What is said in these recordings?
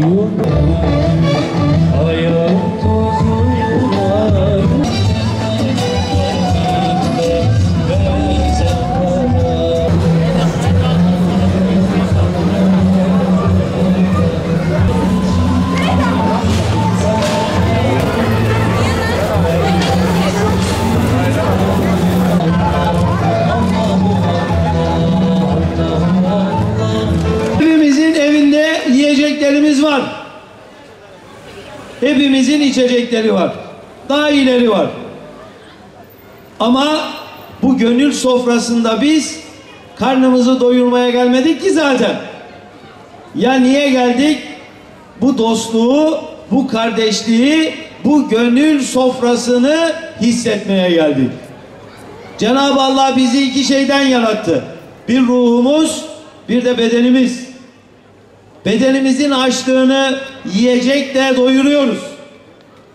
Senhor. Hepimizin içecekleri var. Daha ileri var. Ama bu gönül sofrasında biz karnımızı doyurmaya gelmedik ki zaten. Ya niye geldik? Bu dostluğu, bu kardeşliği, bu gönül sofrasını hissetmeye geldik. Cenab-ı Allah bizi iki şeyden yarattı. Bir ruhumuz, bir de bedenimiz. Bedenimizin açlığını yiyecekle doyuruyoruz.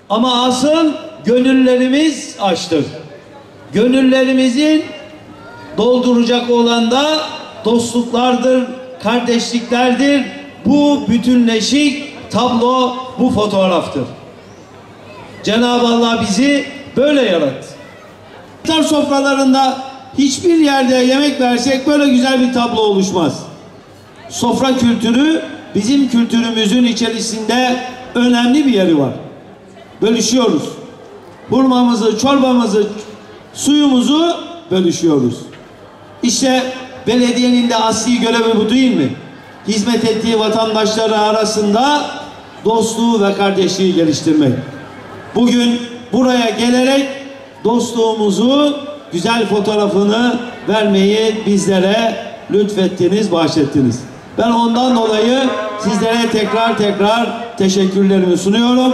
Ama asıl gönüllerimiz açtır. Gönüllerimizin dolduracak olan da dostluklardır, kardeşliklerdir. Bu bütünleşik tablo, bu fotoğraftır. Cenab-ı Allah bizi böyle yarattı. İftar sofralarında hiçbir yerde yemek versek böyle güzel bir tablo oluşmaz. Sofra kültürü bizim kültürümüzün içerisinde önemli bir yeri var. Bölüşüyoruz. Hurmamızı, çorbamızı, suyumuzu bölüşüyoruz. İşte belediyenin de asli görevi bu değil mi? Hizmet ettiği vatandaşları arasında dostluğu ve kardeşliği geliştirmek. Bugün buraya gelerek dostluğumuzu güzel fotoğrafını vermeyi bizlere lütfettiniz, bahşettiniz. Ben ondan dolayı sizlere tekrar tekrar teşekkürlerimi sunuyorum.